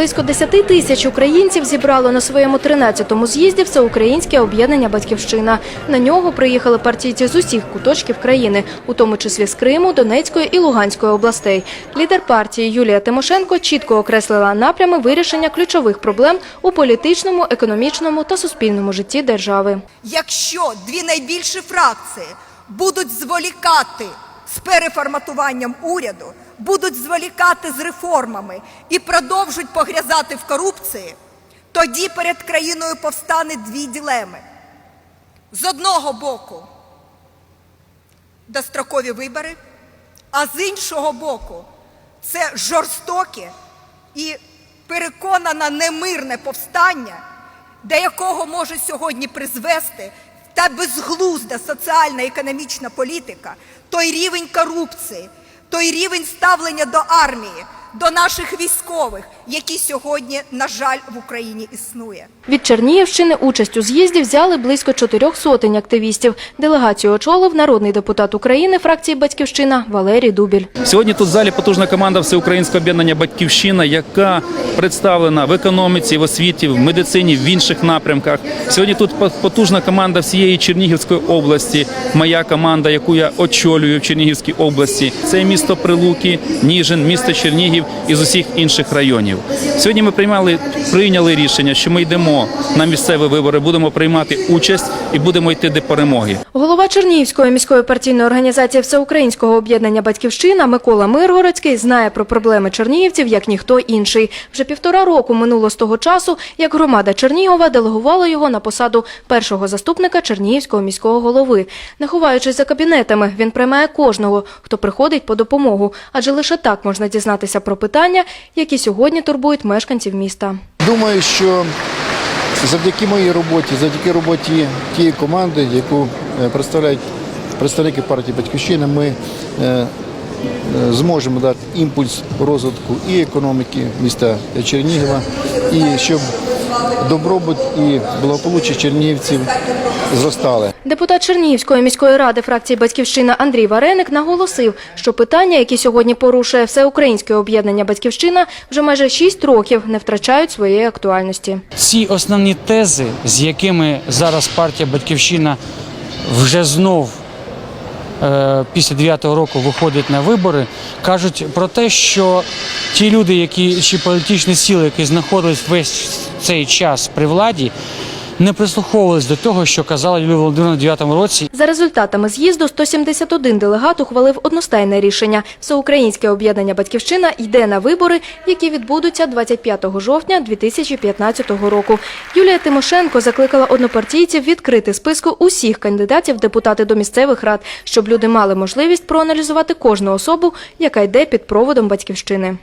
Близько 10 тисяч українців зібрало на своєму 13-му з'їзді Всеукраїнське об'єднання Батьківщина. На нього приїхали партійці з усіх куточків країни, у тому числі з Криму, Донецької і Луганської областей. Лідер партії Юлія Тимошенко чітко окреслила напрями вирішення ключових проблем у політичному, економічному та суспільному житті держави. Якщо дві найбільші фракції будуть зволікати з переформатуванням уряду, будуть зволікати з реформами і продовжують погрязати в корупції, тоді перед країною повстане дві ділеми. З одного боку дострокові вибори, а з іншого боку це жорстоке і переконана немирне повстання, до якого може сьогодні призвести та безглузда соціальна економічна політика, той рівень корупції, той рівень ставлення до армії, до наших військових, який сьогодні, на жаль, в Україні існує. Від Чернігівщини участь у з'їзді взяли близько чотирьох сотень активістів. Делегацію очолив народний депутат України фракції Батьківщина Валерій Дубіль. Сьогодні тут в залі потужна команда Всеукраїнського об'єднання Батьківщина, яка представлена в економіці, в освіті, в медицині, в інших напрямках. Сьогодні тут по- потужна команда всієї Чернігівської області. Моя команда, яку я очолюю в Чернігівській області. Це місто Прилуки, Ніжин, місто Чернігів і з усіх інших районів. Сьогодні ми приймали прийняли рішення, що ми йдемо на місцеві вибори, будемо приймати участь і будемо йти до перемоги. Голова Чернігівської міської партійної організації Всеукраїнського об'єднання Батьківщина Микола Миргородський знає про проблеми чернігівців як ніхто інший. Вже півтора року минуло з того часу, як громада Чернігова делегувала його на посаду першого заступника Чернігівського міського голови. Не ховаючись за кабінетами, він приймає кожного, хто приходить по допомогу, адже лише так можна дізнатися про питання, які сьогодні турбують мешканців міста. Думаю, що завдяки моїй роботі, завдяки роботі тієї команди, яку е, представляють представники партії Батьківщина, ми е, е, зможемо дати імпульс розвитку і економіки міста Чернігова, і щоб добробут і благополуччя чернігівців зростали. Депутат Чернігівської міської ради фракції Батьківщина Андрій Вареник наголосив, що питання, які сьогодні порушує всеукраїнське об'єднання Батьківщина, вже майже шість років не втрачають своєї актуальності. Ці основні тези, з якими зараз партія Батьківщина вже знов е, після 9-го року виходить на вибори, кажуть про те, що ті люди, які чи політичні сили, які знаходились весь цей час при владі, не прислуховувались до того, що казала Юлія Володимирівна в 9 році, За результатами з'їзду 171 делегат ухвалив одностайне рішення. Всеукраїнське об'єднання Батьківщина йде на вибори, які відбудуться 25 жовтня 2015 року. Юлія Тимошенко закликала однопартійців відкрити списку усіх кандидатів в депутати до місцевих рад, щоб люди мали можливість проаналізувати кожну особу, яка йде під проводом Батьківщини.